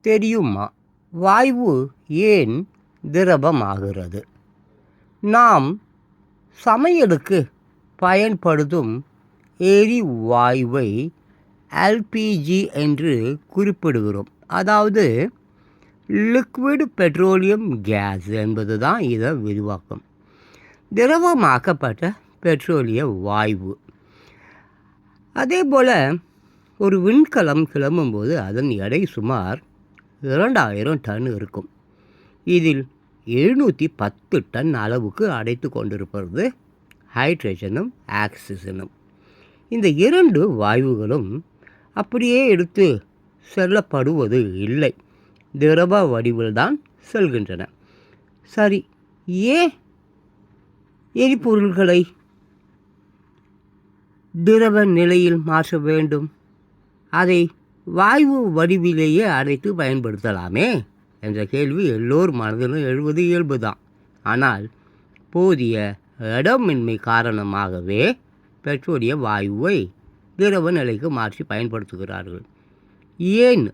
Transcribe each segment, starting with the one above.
தெரியுமா? வாய்வு ஏன் திரவமாகிறது? நாம் சமையலுக்கு பயன்படுத்தும் எரிவாயுவை எல்பிஜி என்று குறிப்பிடுகிறோம். அதாவது லிக்விட் பெட்ரோலியம் கேஸ் என்பது தான் இதை விரிவாக்கம். திரவமாக்கப்பட்ட பெட்ரோலிய வாய்வு. அதே போல் ஒரு விண்கலம் கிளம்பும்போது அதன் எடை சுமார் இரண்டாயிரம் டன் இருக்கும். இதில் எழுநூற்றி பத்து டன் அளவுக்கு அடைத்து கொண்டிருப்பது ஹைட்ரஜனும் ஆக்சிஜனும் இந்த இரண்டு வாயுகளும் அப்படியே எடுத்து செல்லப்படுவது இல்லை. திரவ வடிவில்தான் செல்கின்றன. சரி ஏன் எரிபொருள்களை திரவ நிலையில் மாற்ற வேண்டும்? அதை வாய்வு வடிவிலேயே அடைத்து பயன்படுத்தலாமே? என்ற கேள்வி எல்லோர் மனதிலும் எழுவது இயல்புதான். ஆனால் போதிய இடமின்மை காரணமாகவே பெட்ரோலிய வாயுவை திரவ நிலைக்கு மாற்றி பயன்படுத்துகிறார்கள். ஏன்?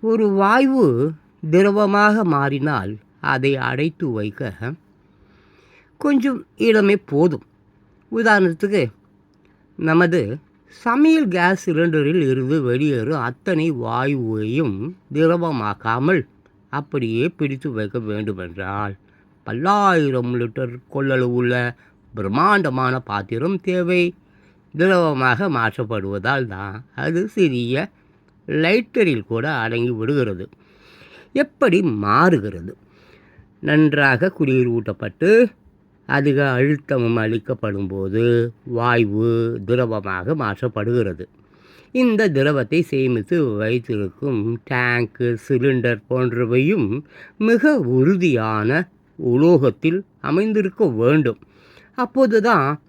ஒரு வாயு திரவமாக மாறினால் அதை அடைத்து வைக்க கொஞ்சம் இடமே போதும். உதாரணத்துக்கு நமது சமையல் கேஸ் சிலிண்டரில் இருந்து வெளியேறும் அத்தனை வாயுவையும் திரவமாக்காமல் அப்படியே பிடித்து வைக்க வேண்டுமென்றால் பல்லாயிரம் லிட்டர் கொள்ளளவுள்ள பிரம்மாண்டமான பாத்திரம் தேவை. திரவமாக மாற்றப்படுவதால் தான் அது சிறிய லைட்டரில் கூட அடங்கி விடுகிறது. எப்படி மாறுகிறது? நன்றாக குளிர் ஊட்டப்பட்டு அதிக அழுத்தமும் அளிக்கப்படும் போது திரவமாக மாற்றப்படுகிறது. இந்த திரவத்தை சேமித்து வைத்திருக்கும் டேங்கு சிலிண்டர் போன்றவையும் மிக உறுதியான உலோகத்தில் அமைந்திருக்க வேண்டும். அப்போதுதான்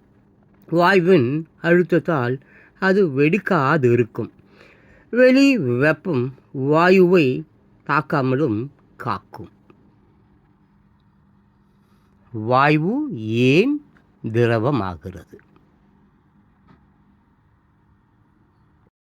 வாயுவின் அழுத்தத்தால் அது வெடிக்காது இருக்கும் வெளி வெப்பம் வாயுவை தாக்காமலும் காக்கும். வாயு ஏன் திரவமாகிறது?